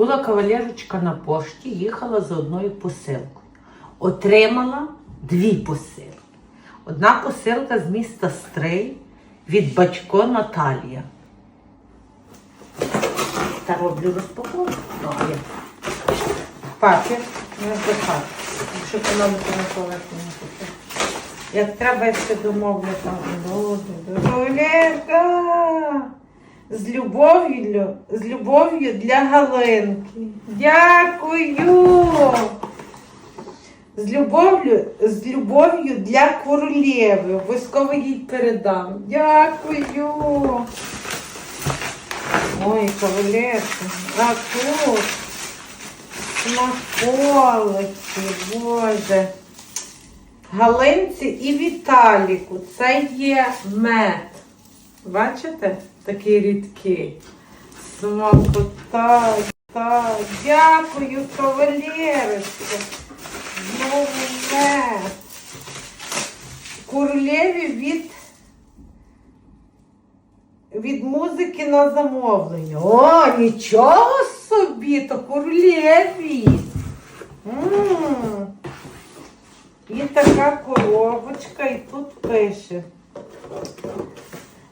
Була кавалерочка на пошті, їхала за одною посилкою. Отримала дві посилки. Одна посилка з міста Стрий від батько Наталія. Та роблю розпаковку. Папір, не запати. Якщо економити на не купити. Як треба, я ще домовлю там. З любов'ю, з любов'ю для Галинки. Дякую! З любов'ю, з любов'ю для королеви. Обов'язково їй передам. Дякую. Ой, кавалерка. А тут боже. Галинці і Віталіку. Це є мед. Бачите? Такий рідкий. Смакота. та. Дякую, кавалерочка. Знову мед. Королеві від від музики на замовлення. О, нічого собі, то королеві. І така коробочка, і тут пише.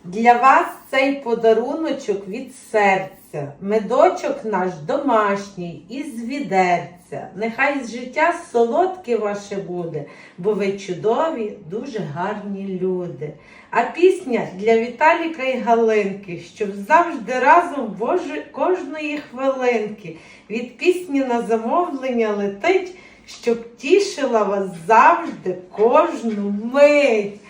Для вас цей подаруночок від серця. Медочок наш домашній, із відерця. Нехай з життя солодке ваше буде, бо ви чудові, дуже гарні люди. А пісня для Віталіка і Галинки, щоб завжди разом Боже, кожної хвилинки. Від пісні на замовлення летить, щоб тішила вас завжди кожну мить.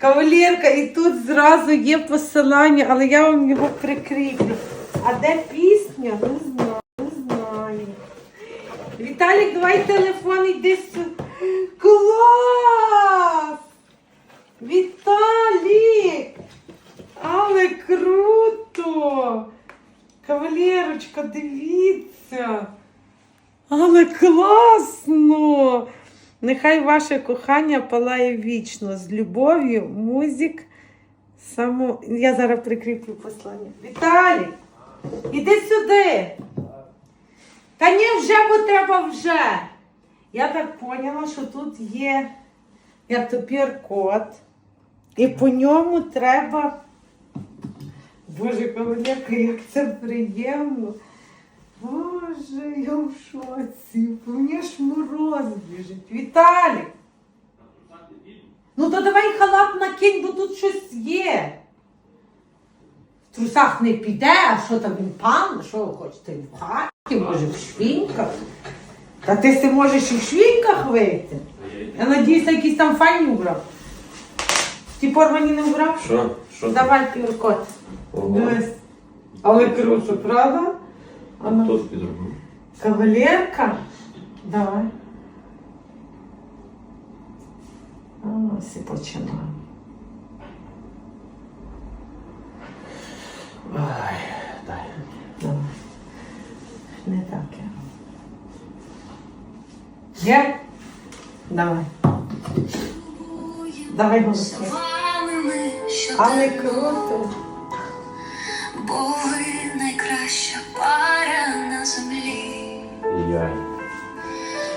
Кавалерка, і тут зразу є посилання, але я вам його прикріплю. А де пісня? Не знаю, не знаю. Віталік, давай телефон йди сюди. Клас! Віталік! Але круто! Кавалерочка, дивіться! Але класно! Нехай ваше кохання палає вічно з любов'ю, музик. Само... Я зараз прикріплю послання. Віталій, іди сюди. Та ні, вже, бо треба вже. Я так поняла, що тут є як то пір-код. І по ньому треба. Боже, кавалерка, як це приємно. Боже, я в шоці. По мені ж мороз біжить. Віталік! Ну то давай халат накинь, бо тут щось є. В трусах не піде, а що там він пан? Що ви хочете? В хаті, може, в швінках? Та ти си можеш і в швінках вийти. Я надіюся, якісь там файні убрав. Ті порвані не убрав? Що? Що? ти? Давай піркот. Ого. Дивись. Але круто, правда? А ну. Хто тобі зробив? Кавалерка? Давай. А, Ось і починаємо. Ай, дай. Давай. Не так я. Є? Давай. Давай голоси. Словами, що Але ти круто. бо ви найкраща пара на землі. Я.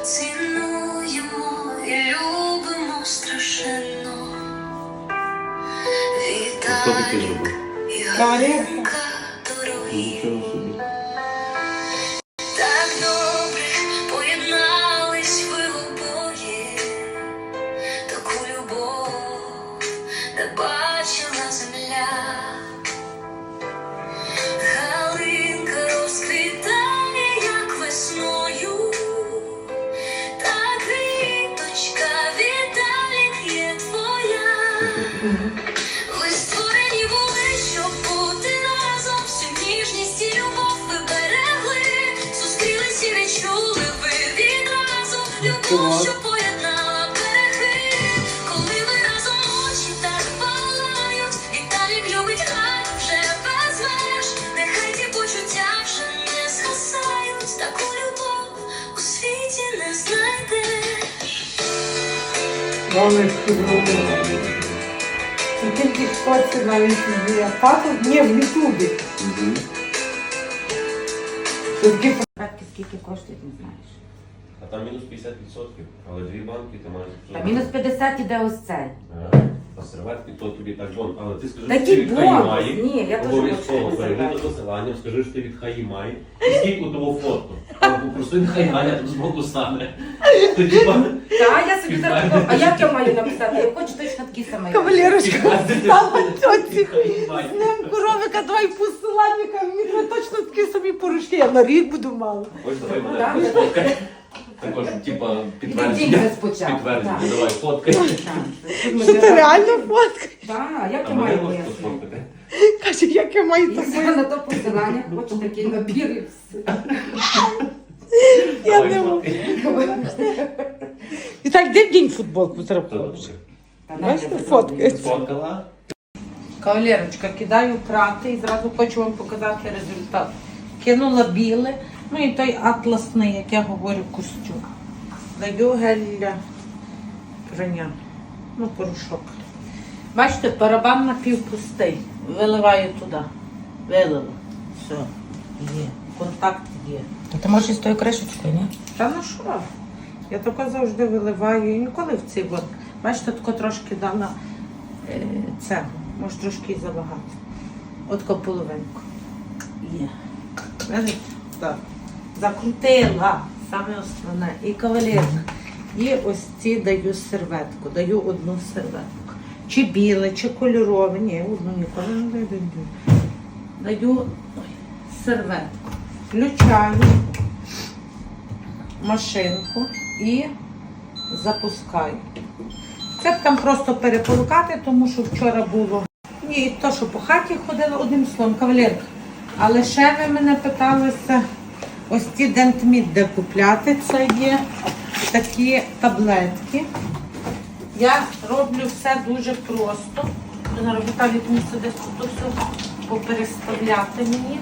Цінуємо і любимо страшенно. Таки Віталік і Галинка дорогі. Любов, що поєднала береги. Коли ви разом очі так палають, Віталік любить хай вже без меж. Нехай ті почуття вже не згасають, таку любов у світі не знайдеш. Вони співробили. Це тільки в соці навіть є. Тато? Ні, в Ютубі. Угу. Скільки коштують, не знаєш. А там мінус 50%, але дві банки ти маєш. Та мінус 50 іде ось цей. Ага. А серветки то тобі так бон. Але ти скажи, що Такий від бонус. Хаїмаї. Ні, я теж Обов'язково хочу перейди до посилання, скажи, що ти від Хаїмаї. І скільки того фото. Там попроси нехай Аня тут збоку стане. Ти типа Та я собі зараз подумала, а як я маю написати? Я хочу точно такі самі. Кавалерочка, стала що тьоці. Хаїмаї. З ним коровика, давай посилання, мені треба точно такі собі порошки, я на рік буду мала. Ось давай мене Так. Також, типа, підтвердження. Спочатку, Підтвердження, так. давай, фоткай. Що ти реально фоткаєш? Так, як я маю можеш пояснити? Каже, як я маю так? на то посилання, хочу такий набір і все. Я Давай, не можу. фоткай. І так, де день футболку зробила? Та Бачите, навіть фотки. зроблю. Кавалерочка, кидаю прати і зразу хочу вам показати результат. Кинула біле, ну і той атласний, як я говорю, костюм. Даю гель для прання. Ну, порошок. Бачите, барабан напівпустий. Виливаю туди. Вилила. Все. Є. Контакт є. Та ти можеш із тою кришечкою, ні? Та ну що? Я тако завжди виливаю і ніколи в цей вон. Бачите, тако трошки дала е, цього. Може трошки і забагато. От половинку. Є. Бачите? Так. Закрутила. Саме основне. І кавалерка. І ось ці даю серветку. Даю одну серветку. Чи біле, чи кольорове. Ні, одну ніколи не даю. Даю ой, серветку. Включаю машинку і запускаю. Це там просто переполукати, тому що вчора було. Ні, то, що по хаті ходила одним словом, кавалерка. Але ще ви мене питалися, ось ці дентміт, де купляти, це є такі таблетки. Я роблю все дуже просто. Віталій мусить десь тут все попереставляти мені.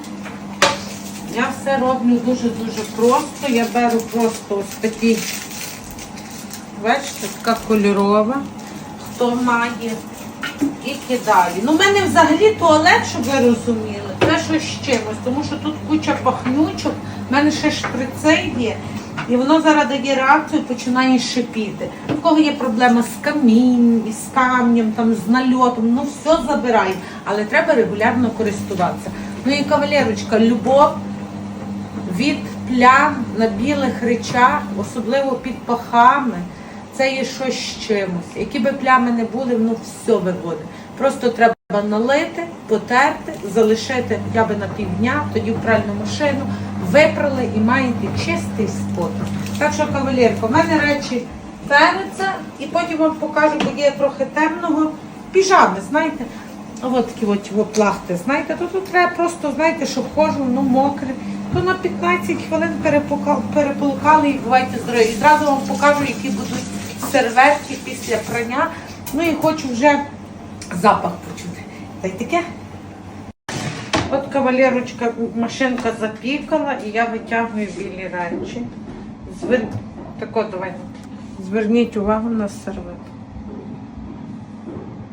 Я все роблю дуже-дуже просто. Я беру просто ось такі, бачите, така кольорова, хто має, і кидаю. Ну, в мене взагалі туалет, щоб ви розуміли, щось з чимось, тому що тут куча пахнючок, в мене ще шприци є. І воно зараз дає реакцію, починає шипіти. У кого є проблема з камінь, з камнем, там, з нальотом, ну все забирає. Але треба регулярно користуватися. Ну і кавалерочка, любов від плям на білих речах, особливо під пахами, це є щось з чимось. Які би плями не були, воно все виводить. Просто треба налити, потерти, залишити хоча б на півдня, тоді в пральну машину, випрали і маєте чистий спокій. Так що, кавалерка, в мене речі переться, і потім вам покажу, бо є трохи темного. Піжами, знаєте, от такі от його плахти, знаєте, то тут треба просто, знаєте, щоб ходжу, ну мокре. То на 15 хвилин переполукали і бувайте здорові. І Зразу вам покажу, які будуть серветки після прання. Ну і хочу вже запах почути. Та й. От кавалерочка, машинка запікала, і я витягую білі речі. Звер... Тако, давай. Зверніть увагу на серветку.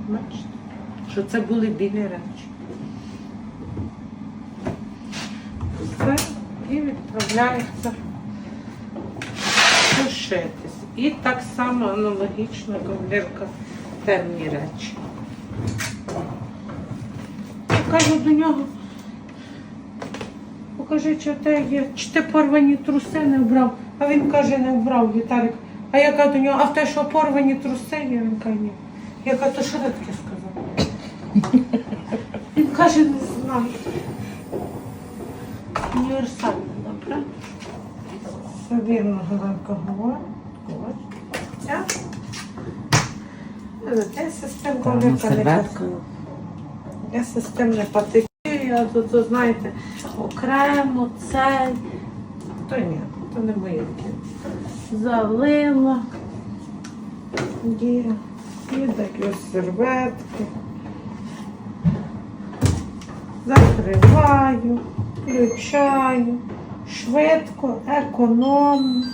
Бачите, що це були білі речі. Все, і відправляється сушитись. І так само аналогічно кавалерка темні речі. Кажу до нього, покажи, чи те є, чи ти порвані труси не вбрав. А він каже, не вбрав Віталік. А я кажу до нього, а в те, що порвані труси є? Він каже, ні. Я кажу, то що ти таке сказав? Він каже, не знаю. Універсальна, добре? Вірно, Галенка говорить. Але Це системка не серветкою. я систем не патикую, я тут, то, знаєте, окремо цей. То ні, то не моє таке. Залила. Є. І даю серветки. Закриваю, включаю, швидко, економно.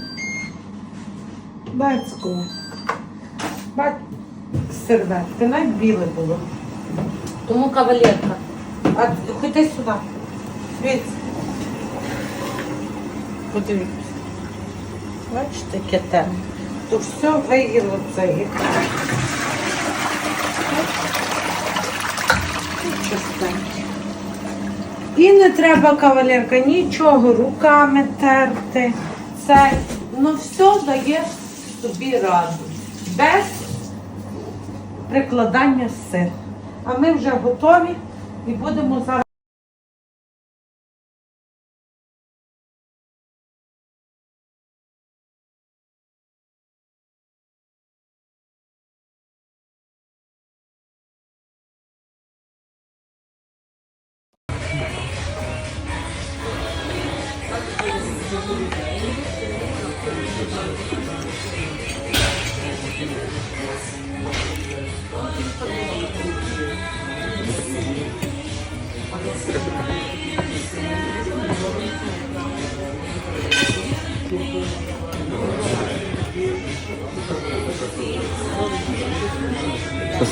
Бацько. Бач, серветки, навіть біле було. Тому кавалерка. А ходи сюди. Дивіться. Подивіться. Бачите, яке темне. То все виїло це. Чистеньке. І не треба кавалерка нічого руками терти. Це ну все дає собі раду. Без прикладання сил. А ми вже готові і будемо зараз.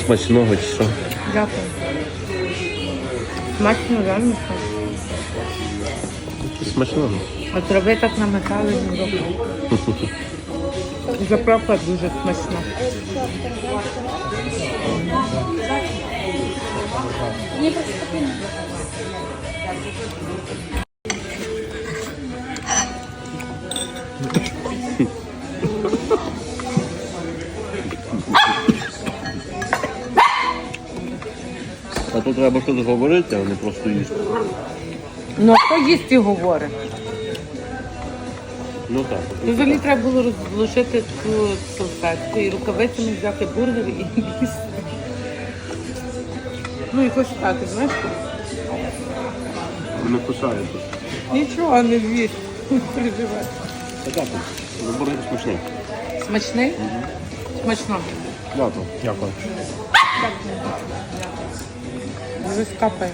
Смачного чи що? Дякую. Смачно, реально. Смачного. От роби так намотали на руку. Заправка дуже смачна. А тут треба щось говорити, а не просто їсти. Ну, хто їсть і говорить? Ну так. Ну, Взагалі треба було розложити цю салфетку і рукавицями взяти бургер і їсти. Ну, якось так, знаєш? Не кусає тут. Нічого не з'їсть. Не переживай. Так, бургер смачний. Смачний? Смачно. Дякую. Дякую. Дуже скапає.